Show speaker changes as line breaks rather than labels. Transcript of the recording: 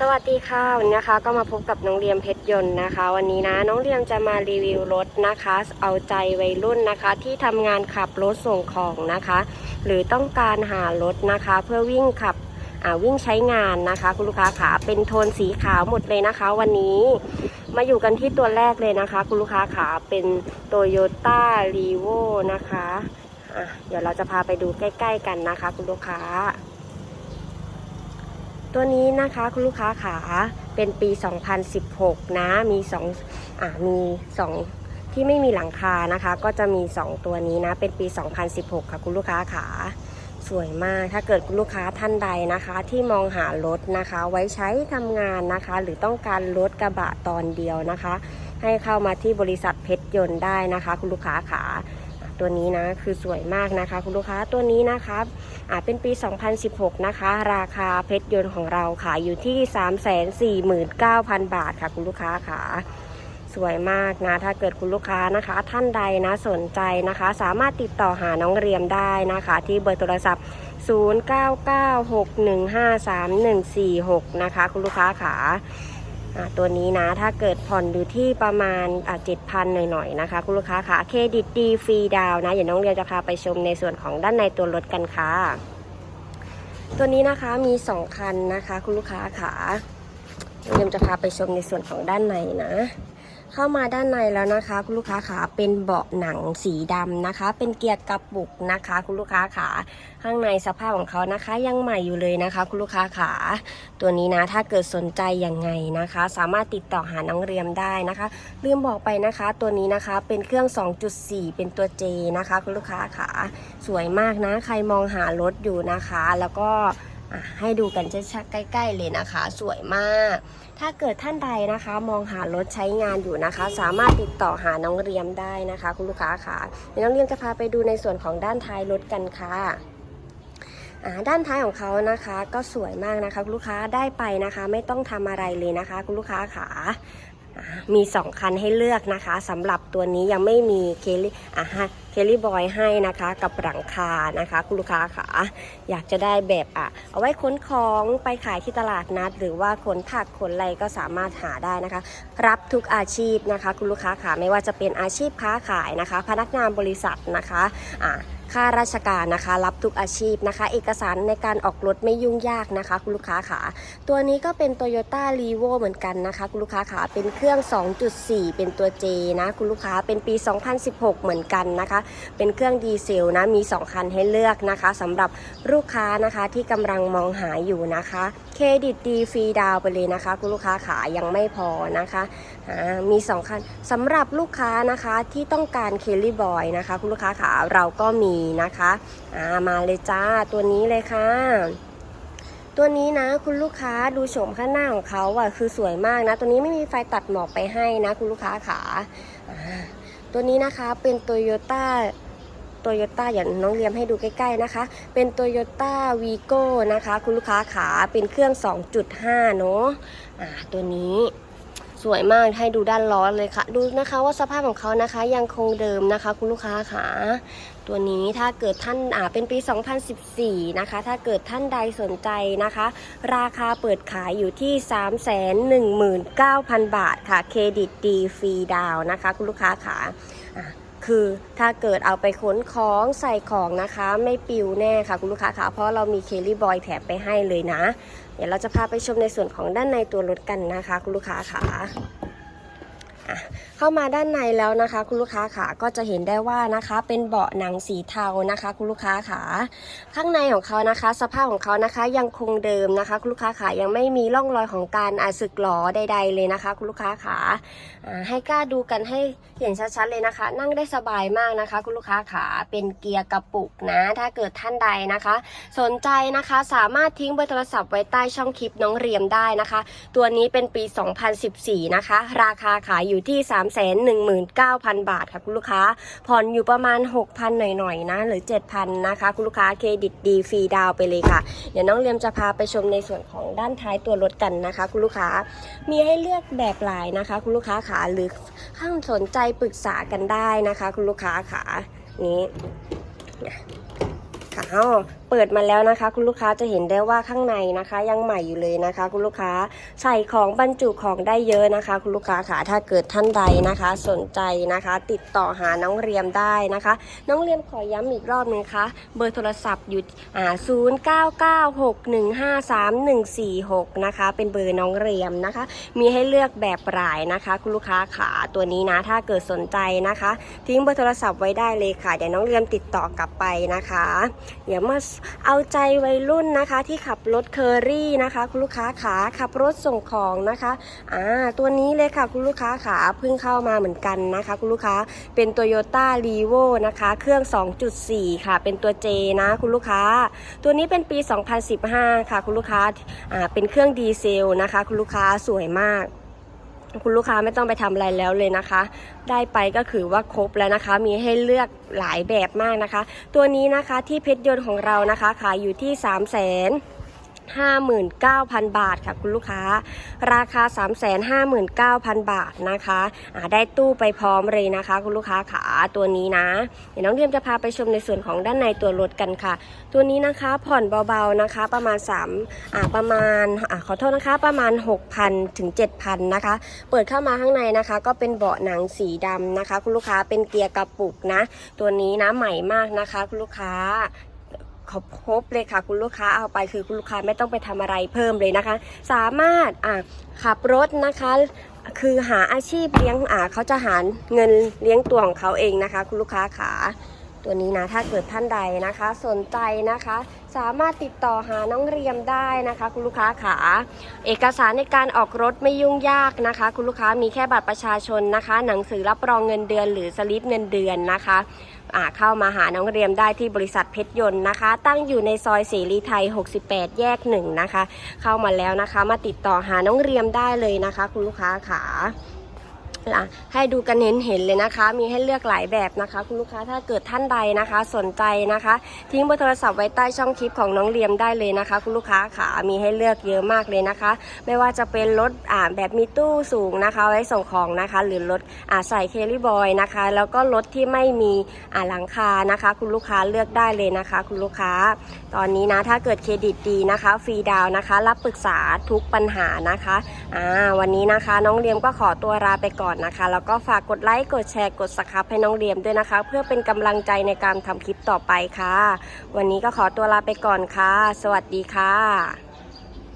สวัสดีค่ะวันนี้นะคะก็มาพบกับน้องเรียมเพชรยนต์นะคะ วันนี้นะน้องเรียมจะมารีวิวรถนะคะ เอาใจวัยรุ่นนะคะ ที่ทำงานขับรถส่งของนะคะ หรือต้องการหารถนะคะ เพื่อวิ่งขับอ่าวิ่งใช้งานนะคะ คุณลูกค้าขาเป็นโทนสีขาวหมดเลยนะคะ วันนี้มาอยู่กันที่ตัวแรกเลยนะคะ คุณลูกค้าขาเป็นโตโยต้ารีโวนะคะอะเดี๋ยวเราจะพาไปดูใกล้ ๆ กันนะคะ คุณลูกค้า ตัวนี้นะคะคุณลูกค้าขาเป็นปี 2016 นะ มี2อ่ามี 2 ที่ไม่มีหลังคานะคะ ก็จะมี 2 ตัวนี้นะ เป็นปี 2016 ค่ะคุณลูกค้าขาสวยมาก ถ้าเกิดคุณลูกค้าท่านใดนะคะ ที่มองหารถนะคะ ไว้ใช้ทำงานนะคะ หรือต้องการรถกระบะตอนเดียวนะคะ ให้เข้ามาที่บริษัทเพชรยนต์ได้นะคะ คุณลูกค้าขา ตัวนี้นะคือสวยมากนะคะ คุณลูกค้าตัวนี้นะคะอ่าเป็นปี 2016 นะคะ ราคาเพชรยนต์ของเราขายอยู่ที่ 349,000 บาทค่ะ คุณลูกค้าขาสวยมากนะ ถ้าเกิดคุณลูกค้านะคะ ท่านใดนะสนใจนะคะ สามารถติดต่อหาน้องเรียมได้นะคะ ที่เบอร์โทรศัพท์ 0996153146 นะคะ คุณลูกค้าขา ตัวนี้นะถ้าเกิดผ่อนอยู่ที่ประมาณเจ็ดพันหน่อยๆนะคะ คุณลูกค้าค่ะเครดิตดีฟรีดาวน์นะเดี๋ยวน้องเรียนจะพาไปชมในส่วนของด้านในตัวรถกันค่ะ ตัวนี้นะคะมี 2 คันนะคะ คุณลูกค้าค่ะเรียนจะพาไปชมในส่วนของด้านในนะ เข้ามาด้านในแล้วนะคะคุณลูกค้าขาเป็นเบาะหนังสีดำนะคะ เป็นเกียร์กระปุกนะคะ คุณลูกค้าขาข้างในสภาพของเขานะคะ ยังใหม่อยู่เลยนะคะ คุณลูกค้าขาตัวนี้นะถ้าเกิดสนใจยังไงนะคะ สามารถติดต่อหาน้องเรียมได้นะคะลืมบอกไปนะคะ ตัวนี้นะคะเป็นเครื่อง 2.4 เป็นตัว J นะคะ คุณลูกค้าขาสวยมากนะ ใครมองหารถอยู่นะคะ แล้วก็ ให้ดูกันชัดๆใกล้ๆเลยนะคะ สวยมาก ถ้าเกิดท่านใดนะคะ มองหารถใช้งานอยู่นะคะ สามารถติดต่อหาน้องเรียมได้นะคะ คุณลูกค้าค่ะเดี๋ยวน้องเรียมจะพาไปดูในส่วนของด้านท้ายรถกันค่ะด้านท้ายของเขานะคะก็สวยมากนะคะคุณลูกค้าได้ไปนะคะ ไม่ต้องทำอะไรเลยนะคะ คุณลูกค้าขา มี 2 คันให้เลือกนะคะสำหรับตัวนี้ยังไม่มีเคลลี่อ่าเคลลี่บอยให้นะคะกับหลังคานะคะ คุณลูกค้าขาอยากจะได้แบบอะเอาไว้ขนของไปขายที่ตลาดนัด หรือว่าขนผักขนอะไรก็สามารถหาได้นะคะ รับทุกอาชีพนะคะ คุณลูกค้าขาไม่ว่าจะเป็นอาชีพค้าขายนะคะ พนักงานบริษัทนะคะอ่า ข้าราชการนะคะ รับทุกอาชีพนะคะ เอกสารในการออกรถไม่ยุ่งยากนะคะ คุณลูกค้าขาตัวนี้ก็เป็น Toyota r e v o เหมือนกันนะคะคุณลูกค้าขาเป็นเครื่อง 2.4 เป็นตัว J นะคุณลูกค้าเป็นปี 2016 เหมือนกันนะคะ เป็นเครื่องดีเซลนะมี 2 คันให้เลือกนะคะสำหรับลูกค้านะคะที่กำลังมองหาอยู่นะคะเครดิตดีฟรีดาวไปเลยนะคะ คุณลูกค้าขายังไม่พอนะคะมีสองคันสำหรับลูกค้านะคะที่ต้องการเคลลี่บอยนะคะ คุณลูกค้าขาเราก็มีนะคะามาเลยจ้าตัวนี้เลยค่ะ ตัวนี้นะคุณลูกค้าดูโฉมข้างหน้าของเขาอะคือสวยมากนะ ตัวนี้ไม่มีไฟตัดหมอกไปให้นะ คุณลูกค้าขาตัวนี้นะคะเป็นโตโยต้าโตโยต้าอย่างน้องเรียมให้ดูใกล้ ๆนะคะ เป็นโตโยต้าวีโก้นะคะ คุณลูกค้าขาเป็นเครื่อง 2.5 เนาะอ่าตัวนี้ สวยมากให้ดูด้านล้อเลยค่ะ ดูนะคะว่าสภาพของเขานะคะยังคงเดิมนะคะ คุณลูกค้าค่ะตัวนี้ถ้าเกิดท่านอ่าเป็นปี 2014 นะคะ ถ้าเกิดท่านใดสนใจนะคะ ราคาเปิดขายอยู่ที่ 319,000 บาทค่ะ เครดิตดีฟรีดาวนะคะ คุณลูกค้าค่ะอะคือถ้าเกิดเอาไปขนของใส่ของนะคะ ไม่ปิวแน่ค่ะ คุณลูกค้าค่ะเพราะเรามีเคลลี่บอยแถมไปให้เลยนะ เดี๋ยวเราจะพาไปชมในส่วนของด้านในตัวรถกันนะคะ คุณลูกค้าค่ะเข้ามาด้านในแล้วนะคะ คุณลูกค้าค่ะก็จะเห็นได้ว่านะคะ เป็นเบาะหนังสีเทานะคะ คุณลูกค้าค่ะข้างในของเขานะคะ สภาพของเขานะคะยังคงเดิมนะคะ คุณลูกค้าค่ะยังไม่มีร่องรอยของการอาสึกหลอใด ๆ เลยนะคะ คุณลูกค้าค่ะอ่าให้กล้าดูกันให้เห็นชัดๆเลยนะคะ นั่งได้สบายมากนะคะ คุณลูกค้าค่ะเป็นเกียร์กระปุกนะ ถ้าเกิดท่านใดนะคะ สนใจนะคะสามารถทิ้งเบอร์โทรศัพท์ไว้ใต้ช่องคลิปน้องเรียมได้นะคะ ตัวนี้เป็นปี 2014 นะคะ ราคาขายอยู่ที่319,000 บาทค่ะคุณลูกค้า ผ่อนอยู่ประมาณ 6,000 หน่อยๆนะ หรือ 7,000 นะคะ คุณลูกค้าเครดิตดีฟรีดาวไปเลยค่ะ เดี๋ยวน้องเรียมจะพาไปชมในส่วนของด้านท้ายตัวรถกันนะคะ คุณลูกค้า มีให้เลือกแบบหลายนะคะ คุณลูกค้าขาหรือข้างสนใจปรึกษากันได้นะคะ คุณลูกค้าขานี้ ค่ะอ้าเปิดมาแล้วนะคะ คุณลูกค้าจะเห็นได้ว่าข้างในนะคะ ยังใหม่อยู่เลยนะคะ คุณลูกค้าใส่ของบรรจุของได้เยอะนะคะ คุณลูกค้าค่ะถ้าเกิดท่านใดนะคะ สนใจนะคะ ติดต่อหาน้องเรียมได้นะคะ น้องเรียมขอย้ำอีกรอบนึงคะ เบอร์โทรศัพท์อยู่อ่า0 9 9 6 1 5 3 1 4 6นะคะ เป็นเบอร์น้องเรียมนะคะ มีให้เลือกแบบรายนะคะ คุณลูกค้าขาตัวนี้นะ ถ้าเกิดสนใจนะคะ ทิ้งเบอร์โทรศัพท์ไว้ได้เลยค่ะเดี๋ยวน้องเรียมติดต่อกลับไปนะคะเดี๋ยวมาเอาใจวัยรุ่นนะคะที่ขับรถเคอรี่นะคะ คุณลูกค้าขาขับรถส่งของนะคะอ่าตัวนี้เลยค่ะคุณลูกค้าขาเพิ่งเข้ามาเหมือนกันนะคะ คุณลูกค้าเป็น Toyota r e v o นะคะเครื่อง 2.4 ค่ะ เป็นตัว J นะคุณลูกค้า ตัวนี้เป็นปี 2015 ค่ะ คุณลูกค้าอ่าเป็นเครื่องดีเซลนะคะ คุณลูกค้าสวยมาก คุณลูกค้าไม่ต้องไปทำอะไรแล้วเลยนะคะ ได้ไปก็คือว่าครบแล้วนะคะ มีให้เลือกหลายแบบมากนะคะ ตัวนี้นะคะที่เพชรยนต์ของเรานะคะขายอยู่ที่ 3 0 0 0 0 0 59,000 บาทค่ะคุณลูกค้า ราคา 359,000 บาทนะคะได้ตู้ไปพร้อมเลยนะคะ คุณลูกค้าขาตัวนี้นะ เดี๋ยวน้องเรียมจะพาไปชมในส่วนของด้านในตัวรถกันค่ะ ตัวนี้นะคะผ่อนเบาๆนะคะประมาณ3อ่าประมาณอ่าขอโทษนะคะประมาณ 6,000ถึง7,000นะคะ เปิดเข้ามาข้างในนะคะ ก็เป็นเบาะหนังสีดำนะคะ คุณลูกค้าเป็นเกียร์กระปุกนะ ตัวนี้นะใหม่มากนะคะ คุณลูกค้า ครบเลยค่ะ คุณลูกค้าเอาไปคือคุณลูกค้าไม่ต้องไปทำอะไรเพิ่มเลยนะคะ สามารถอะขับรถนะคะคือหาอาชีพเลี้ยงอ่าเขาจะหาเงินเลี้ยงตัวของเขาเองนะคะ คุณลูกค้าขาตัวนี้นะถ้าเกิดท่านใดนะคะ สนใจนะคะ สามารถติดต่อหาน้องเรียมได้นะคะ คุณลูกค้าขาเอกสารในการออกรถไม่ยุ่งยากนะคะ คุณลูกค้ามีแค่บัตรประชาชนนะคะ หนังสือรับรองเงินเดือน หรือสลิปเงินเดือนนะคะ เข้ามาหาน้องเรียมได้ที่บริษัทเพชรยนต์นะคะ ตั้งอยู่ในซอยเสรีไทย 68 แยกหนึ่งนะคะ เข้ามาแล้วนะคะ มาติดต่อหาน้องเรียมได้เลยนะคะ คุณลูกค้าขา อะให้ดูกันเห็นเห็นๆเลยนะคะ มีให้เลือกหลายแบบนะคะ คุณลูกค้าถ้าเกิดท่านใดนะคะ สนใจนะคะ ทิ้งเบอร์โทรศัพท์ไว้ใต้ช่องคลิปของน้องเรียมได้เลยนะคะ คุณลูกค้าขามีให้เลือกเยอะมากเลยนะคะ ไม่ว่าจะเป็นรถอ่าแบบมีตู้สูงนะคะ ไว้ส่งของนะคะ หรือรถอ่าใส่เคลี่บอยนะคะ แล้วก็รถที่ไม่มีอ่าหลังคานะคะ คุณลูกค้าเลือกได้เลยนะคะ คุณลูกค้า ตอนนี้นะถ้าเกิดเครดิตดีนะคะฟรีดาวน์นะคะ รับปรึกษาทุกปัญหานะคะอ่าวันนี้นะคะ น้องเรียมก็ขอตัวลาไปก่อนนะคะ แล้วก็ฝากกดไลค์กดแชร์กดสครับให้น้องเรียมด้วยนะคะ เพื่อเป็นกำลังใจในการทำคลิปต่อไปค่ะ วันนี้ก็ขอตัวลาไปก่อนค่ะ สวัสดีค่ะ